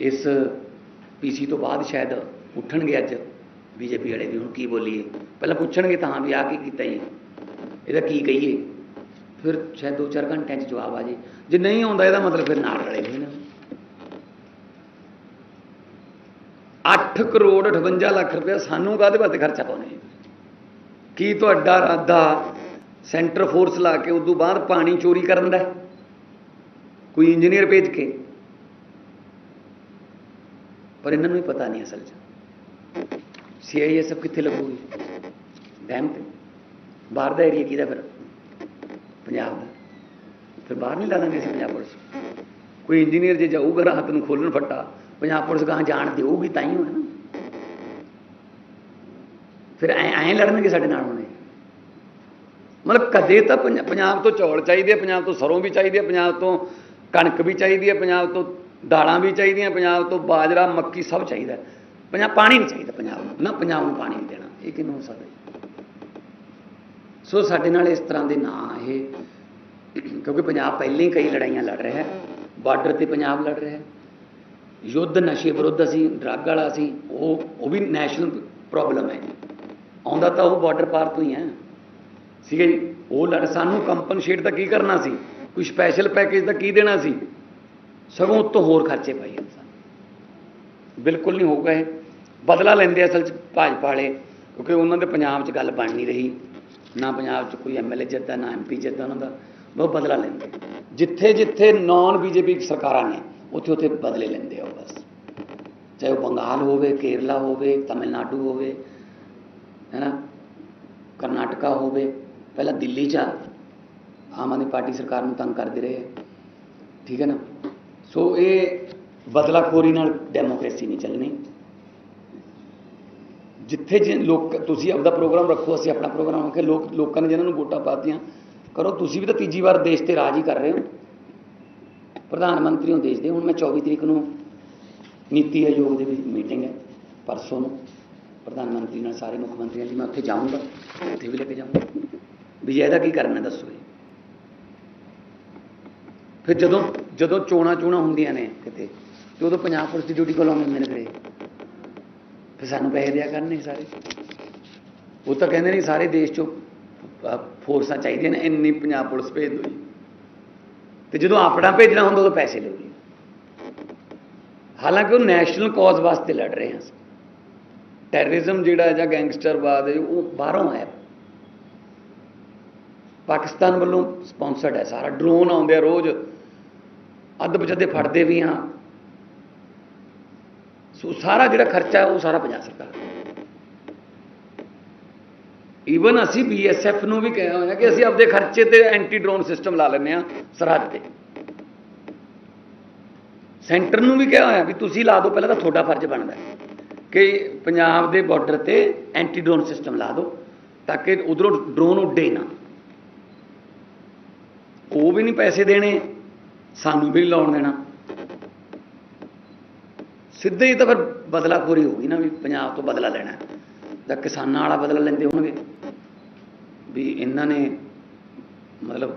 ਇਸ ਪੀਸੀ ਤੋਂ ਬਾਅਦ ਸ਼ਾਇਦ ਉੱਠਣਗੇ ਅੱਜ ਬੀਜੇਪੀ ਵਾਲੇ ਵੀ, ਹੁਣ ਕੀ ਬੋਲੀਏ? ਪਹਿਲਾਂ ਪੁੱਛਣਗੇ ਤਾਂ ਹਾਂ ਵੀ ਆ ਕੀ ਕੀਤਾ ਜੀ? ਇਹਦਾ ਕੀ ਕਹੀਏ? ਫਿਰ ਸ਼ਾਇਦ 2-4 ਘੰਟਿਆਂ 'ਚ ਜਵਾਬ ਆ ਜੇ। ਜੇ ਨਹੀਂ ਆਉਂਦਾ ਇਹਦਾ ਮਤਲਬ ਫਿਰ ਨਾਲ ਰਲੇ ਹੋਏ ਨੇ। 8 ਕਰੋੜ 58 ਲੱਖ ਰੁਪਏ ਸਾਨੂੰ ਕਾਹਦੇ ਵਾਸਤੇ ਖਰਚਾ ਪਾਉਣੇ ਕੀ ਤੁਹਾਡਾ ਇਰਾਦਾ ਸੈਂਟਰ ਫੋਰਸ ਲਾ ਕੇ ਉਦੋਂ ਬਾਅਦ ਪਾਣੀ ਚੋਰੀ ਕਰਨ ਦਾ ਕੋਈ ਇੰਜੀਨੀਅਰ ਭੇਜ ਕੇ? ਪਰ ਇਹਨਾਂ ਨੂੰ ਹੀ ਪਤਾ ਨਹੀਂ ਅਸਲ 'ਚ। ਸੀਆਈਐਸਐਫ ਕਿੱਥੇ ਲੱਗੂਗੀ? ਡੈਮ ਤੇ। ਬਾਹਰ ਦਾ ਏਰੀਆ ਕਿਹਦਾ ਫਿਰ? ਪੰਜਾਬ ਦਾ। ਫਿਰ ਬਾਹਰ ਨਹੀਂ ਲਾ ਦਾਂਗੇ ਅਸੀਂ ਪੰਜਾਬ ਪੁਲਿਸ। ਕੋਈ ਇੰਜੀਨੀਅਰ ਜੇ ਜਾਊਗਾ ਰਾਤ ਨੂੰ ਖੋਲਣ ਫੱਟਾ, ਪੰਜਾਬ ਪੁਲਿਸ ਗਾਂ ਜਾਣ ਦੇਊਗੀ, ਤਾਂ ਹੀ ਹੋਣਾ ਨਾ। ਫਿਰ ਐ ਐ ਲੜਨਗੇ ਸਾਡੇ ਨਾਲ ਹੁਣੇ ਮਤਲਬ ਕਦੇ ਤਾਂ ਪੰਜਾਬ ਤੋਂ ਚੌਲ ਚਾਹੀਦੇ ਆ, ਪੰਜਾਬ ਤੋਂ ਸਰੋਂ ਵੀ ਚਾਹੀਦੀ ਆ, ਪੰਜਾਬ ਤੋਂ ਕਣਕ ਵੀ ਚਾਹੀਦੀ ਹੈ ਪੰਜਾਬ ਤੋਂ ਦਾਲਾਂ ਵੀ ਚਾਹੀਦੀਆਂ, ਪੰਜਾਬ ਤੋਂ ਬਾਜਰਾ, ਮੱਕੀ ਸਭ ਚਾਹੀਦਾ ਪੰਜਾਬ ਪਾਣੀ ਨਹੀਂ ਚਾਹੀਦਾ ਪੰਜਾਬ ਨੂੰ, ਨਾ ਪੰਜਾਬ ਨੂੰ ਪਾਣੀ ਨਹੀਂ ਦੇਣਾ, ਇਹ ਕਿਵੇਂ ਹੋ। ਸਕਦਾ ਸੋ ਸਾਡੇ ਨਾਲ ਇਸ ਤਰ੍ਹਾਂ ਦੇ ਨਾਂ ਇਹ, ਕਿਉਂਕਿ ਪੰਜਾਬ ਪਹਿਲਾਂ ਹੀ ਕਈ ਲੜਾਈਆਂ ਲੜ ਰਿਹਾ ਹੈ, ਬਾਰਡਰ ਤੇ ਪੰਜਾਬ ਲੜ ਰਿਹਾ ਹੈ। ਯੁੱਧ, ਨਸ਼ੇ ਵਿਰੁੱਧ ਅਸੀਂ, ਡਰੱਗ ਵਾਲਾ ਸੀ ਉਹ ਉਹ ਵੀ ਨੈਸ਼ਨਲ ਪ੍ਰੋਬਲਮ ਹੈ ਆਉਂਦਾ ਤਾਂ ਉਹ ਬਾਰਡਰ ਪਾਰ ਤੋਂ ਹੀ ਹੈ। ਠੀਕ ਹੈ ਜੀ, ਉਹ ਲੜ, ਸਾਨੂੰ ਕੰਪਨਸੇਟ ਦਾ ਕੀ ਕਰਨਾ ਸੀ? ਕੋਈ ਸਪੈਸ਼ਲ ਪੈਕੇਜ ਦਾ ਕੀ ਦੇਣਾ ਸੀ? ਸਗੋਂ ਉੱਤੋਂ ਹੋਰ ਖਰਚੇ ਪਾਈ ਇਨਸਾਨ ਬਿਲਕੁਲ ਨਹੀਂ ਹੋਊਗਾ ਇਹ। ਬਦਲਾ ਲੈਂਦੇ ਅਸਲ 'ਚ ਭਾਜਪਾ ਵਾਲੇ, ਕਿਉਂਕਿ ਉਹਨਾਂ ਦੇ ਪੰਜਾਬ 'ਚ ਗੱਲ ਬਣ ਨਹੀਂ ਰਹੀ। ਨਾ ਪੰਜਾਬ 'ਚ ਕੋਈ ਐਮਐਲਏ ਜਿੱਤਦਾ ਨਾ ਐਮਪੀ ਜਿੱਤਦਾ ਉਹਨਾਂ ਦਾ ਉਹ ਬਦਲਾ ਲੈਂਦੇ। ਜਿੱਥੇ ਜਿੱਥੇ ਨਾਨ ਬੀਜੇਪੀ ਸਰਕਾਰਾਂ ਨੇ, ਉੱਥੇ ਉੱਥੇ ਬਦਲੇ ਲੈਂਦੇ ਆ ਉਹ ਬਸ। ਚਾਹੇ ਉਹ ਬੰਗਾਲ ਹੋਵੇ, ਕੇਰਲਾ ਹੋਵੇ, ਤਮਿਲਨਾਡੂ ਹੋਵੇ, ਹੈਨਾ? ਕਰਨਾਟਕਾ ਹੋਵੇ, ਪਹਿਲਾਂ ਦਿੱਲੀ 'ਚ ਆਮ ਆਦਮੀ ਪਾਰਟੀ ਸਰਕਾਰ ਨੂੰ ਤੰਗ ਕਰਦੇ ਰਹੇ। ਠੀਕ ਹੈ ਨਾ? ਸੋ ਇਹ ਬਦਲਾਖੋਰੀ ਨਾਲ ਡੈਮੋਕ੍ਰੇਸੀ ਨਹੀਂ ਚੱਲਣੀ। ਜਿੱਥੇ ਜੇ ਲੋਕ, ਤੁਸੀਂ ਆਪਦਾ ਪ੍ਰੋਗਰਾਮ ਰੱਖੋ, ਅਸੀਂ ਆਪਣਾ ਪ੍ਰੋਗਰਾਮ ਰੱਖੇ ਲੋਕ, ਲੋਕਾਂ ਨੇ ਜਿਹਨਾਂ ਨੂੰ ਵੋਟਾਂ ਪਾਤੀਆਂ, ਕਰੋ, ਤੁਸੀਂ ਵੀ ਤਾਂ ਤੀਜੀ ਵਾਰ ਦੇਸ਼ ਤੇ ਰਾਜ ਹੀ ਕਰ ਰਹੇ ਹੋ। ਪ੍ਰਧਾਨ ਮੰਤਰੀ ਹੋ ਦੇਸ਼ ਦੇ, ਹੁਣ ਮੈਂ 24 ਤਰੀਕ ਨੂੰ ਨੀਤੀ ਆਯੋਗ ਦੇ ਵਿੱਚ ਮੀਟਿੰਗ ਹੈ, ਪਰਸੋਂ ਨੂੰ। ਪ੍ਰਧਾਨ ਮੰਤਰੀ ਨਾਲ ਸਾਰੇ ਮੁੱਖ ਮੰਤਰੀਆਂ ਦੀ ਮੈਂ ਉੱਥੇ ਜਾਊਂਗਾ, ਉੱਥੇ ਵੀ ਲੈ ਕੇ ਜਾਊਂਗਾ। ਵੀ ਇਹਦਾ ਕੀ ਕਰਨਾ, ਦੱਸੋ ਜੀ? ਫਿਰ ਜਦੋਂ ਜਦੋਂ ਚੋਣਾਂ ਚੋਣਾਂ ਹੁੰਦੀਆਂ ਨੇ ਕਿਤੇ, ਤੇ ਉਦੋਂ ਪੰਜਾਬ ਪੁਲਿਸ ਦੀ ਡਿਊਟੀ ਕੋਲ ਆਉਂਦੇ ਹੁੰਦੇ ਨੇ ਫਿਰ ਸਾਨੂੰ ਪੈਸੇ ਦਿਆ ਕਰਨੇ ਸਾਰੇ। ਉਹ ਤਾਂ ਕਹਿੰਦੇ ਨੇ ਸਾਰੇ ਦੇਸ਼ ਚੋਂ ਫੋਰਸਾਂ ਚਾਹੀਦੀਆਂ ਨੇ, ਇੰਨੀ ਪੰਜਾਬ ਪੁਲਿਸ ਭੇਜ ਦਿਓ ਜੀ। ਤੇ ਜਦੋਂ ਆਪਣਾ ਭੇਜਣਾ ਹੁੰਦਾ, ਉਦੋਂ ਪੈਸੇ ਲਓ ਜੀ। ਹਾਲਾਂਕਿ ਉਹ ਨੈਸ਼ਨਲ ਕਾਜ਼ ਵਾਸਤੇ ਲੜ ਰਹੇ ਹਾਂ ਟੈਰਰਿਜ਼ਮ ਜਿਹੜਾ ਜਾਂ ਗੈਂਗਸਟਰਵਾਦ ਹੈ, ਉਹ ਬਾਹਰੋਂ ਆਇਆ। ਪਾਕਿਸਤਾਨ ਵੱਲੋਂ ਸਪਾਂਸਰਡ ਹੈ, ਸਾਰਾ ਡਰੋਨ ਆਉਂਦੇ ਆ ਰੋਜ਼। ਅੱਧ ਬਚਦੇ ਫੜਦੇ ਵੀ ਆ। ਸੋ ਸਾਰਾ ਜਿਹੜਾ ਖਰਚਾ ਉਹ ਸਾਰਾ ਪੰਜਾਬ ਸਰਕਾਰ ਈਵਨ ਅਸੀਂ ਬੀਐਸਐਫ ਨੂੰ ਵੀ ਕਿਹਾ ਹੋਇਆ ਕਿ ਅਸੀਂ ਆਪਦੇ ਖਰਚੇ ਤੇ ਐਂਟੀ ਡਰੋਨ ਸਿਸਟਮ ਲਾ ਲੈਂਦੇ ਆ ਸਰਹੱਦ ਤੇ। ਸੈਂਟਰ ਨੂੰ ਵੀ ਕਿਹਾ ਹੋਇਆ ਵੀ ਤੁਸੀਂ ਲਾ ਦਿਓ, ਪਹਿਲਾਂ ਤਾਂ ਤੁਹਾਡਾ ਫਰਜ਼ ਬਣਦਾ ਕਿ ਪੰਜਾਬ ਦੇ ਬਾਰਡਰ ਤੇ ਐਂਟੀ ਡਰੋਨ ਸਿਸਟਮ ਲਾ ਦਿਓ, ਤਾਂ ਕਿ ਉਧਰੋਂ ਡਰੋਨ ਉੱਡੇ ਨਾ। ਉਹ ਵੀ ਨਹੀਂ ਪੈਸੇ ਦੇਣੇ, ਸਾਨੂੰ ਵੀ ਲਾਉਣ ਦੇਣਾ। ਸਿੱਧੇ ਹੀ ਤਾਂ ਫਿਰ ਬਦਲਾਖੋਰੀ ਹੋ ਗਈ ਨਾ ਵੀ ਪੰਜਾਬ ਤੋਂ ਬਦਲਾ ਲੈਣਾ ਹੈ। ਜਾਂ ਕਿਸਾਨਾਂ ਵਾਲਾ ਬਦਲਾ ਲੈਂਦੇ ਹੋਣਗੇ। ਵੀ ਇਹਨਾਂ ਨੇ ਮਤਲਬ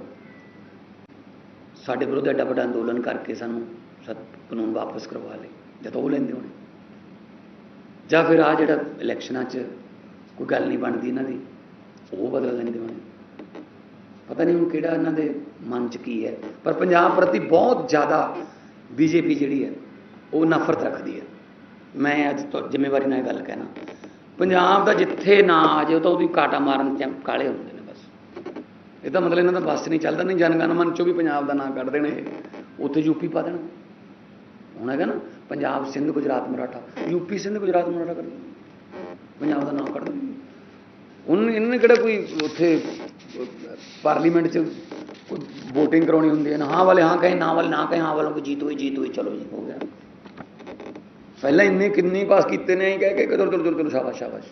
ਸਾਡੇ ਵਿਰੁੱਧ ਐਡਾ ਵੱਡਾ ਅੰਦੋਲਨ ਕਰਕੇ ਸਾਨੂੰ ਸਤ ਕਾਨੂੰਨ ਵਾਪਸ ਕਰਵਾ ਲਏ, ਜਾਂ ਤਾਂ ਉਹ ਲੈਂਦੇ ਹੋਣੇ। ਜਾਂ ਫਿਰ ਆ ਜਿਹੜਾ ਇਲੈਕਸ਼ਨਾਂ 'ਚ ਕੋਈ ਗੱਲ ਨਹੀਂ ਬਣਦੀ ਇਹਨਾਂ ਦੀ, ਉਹ ਬਦਲਾ ਲੈਂਦੇ ਹੋਣੇ ਪਤਾ ਨਹੀਂ ਹੁਣ ਕਿਹੜਾ ਇਹਨਾਂ ਦੇ ਮਨ 'ਚ ਕੀ ਹੈ। ਪਰ ਪੰਜਾਬ ਪ੍ਰਤੀ ਬਹੁਤ ਜ਼ਿਆਦਾ ਬੀਜੇਪੀ ਜਿਹੜੀ ਹੈ, ਉਹ ਨਫ਼ਰਤ ਰੱਖਦੀ ਹੈ। ਮੈਂ ਅੱਜ ਤੋਂ ਜ਼ਿੰਮੇਵਾਰੀ ਨਾਲ ਗੱਲ ਕਹਿਣਾ। ਪੰਜਾਬ ਦਾ ਜਿੱਥੇ ਨਾ ਆ ਜਾਏ ਉਹ ਤਾਂ ਉਹਦੀ ਕਾਟਾ ਮਾਰਨ ਚ ਕਾਲੇ ਹੁੰਦੇ ਨੇ ਬਸ। ਇਹਦਾ ਮਤਲਬ ਇਹਨਾਂ ਦਾ ਬਸ ਨਹੀਂ ਚੱਲਦਾ, ਨਹੀਂ ਜਨਗਣ ਮਨ ਚੋਂ ਵੀ ਪੰਜਾਬ ਦਾ ਨਾਂ ਕੱਢ ਦੇਣੇ। ਇਹ। ਉੱਥੇ ਯੂਪੀ ਪਾ ਦੇਣਾ। ਹੁਣ ਹੈਗਾ ਨਾ, ਪੰਜਾਬ ਸਿੰਧ ਗੁਜਰਾਤ ਮਰਾਠਾ। ਯੂਪੀ ਸਿੰਧ ਗੁਜਰਾਤ ਮਰਾਠਾ ਕਰ ਪੰਜਾਬ ਦਾ ਨਾਂ ਕੱਢ ਦੇਣਾ ਉਹਨਾਂ ਇਹਨਾਂ ਨੇ ਕਿਹੜਾ ਕੋਈ ਉੱਥੇ ਅਹ, ਪਾਰਲੀਮੈਂਟ 'ਚ ਕੋਈ VOTING ਕਰਾਉਣੀ ਹੁੰਦੀ ਹੈ ਨਾ ਹਾਂ ਵਾਲੇ ਹਾਂ ਕਹੇ ਨਾ ਵਾਲੇ ਨਾ ਕਹੇ ਹਾਂ ਵਾਲੋਂ ਕੋ ਜੀਤ ਹੋਈ ਜੀਤ ਹੋਈ ਚਲੋ ਜੀ ਹੋ ਗਿਆ। ਪਹਿਲਾਂ ਇੰਨੇ ਕਿੰਨੇ ਪਾਸ ਕੀਤੇ ਨੇ ਅਸੀਂ ਕਹਿ ਕੇ ਚਲੋ ਚਲੋ ਚਲੋ ਸ਼ਾਬਾਸ਼ ਸ਼ਾਬਾਸ਼।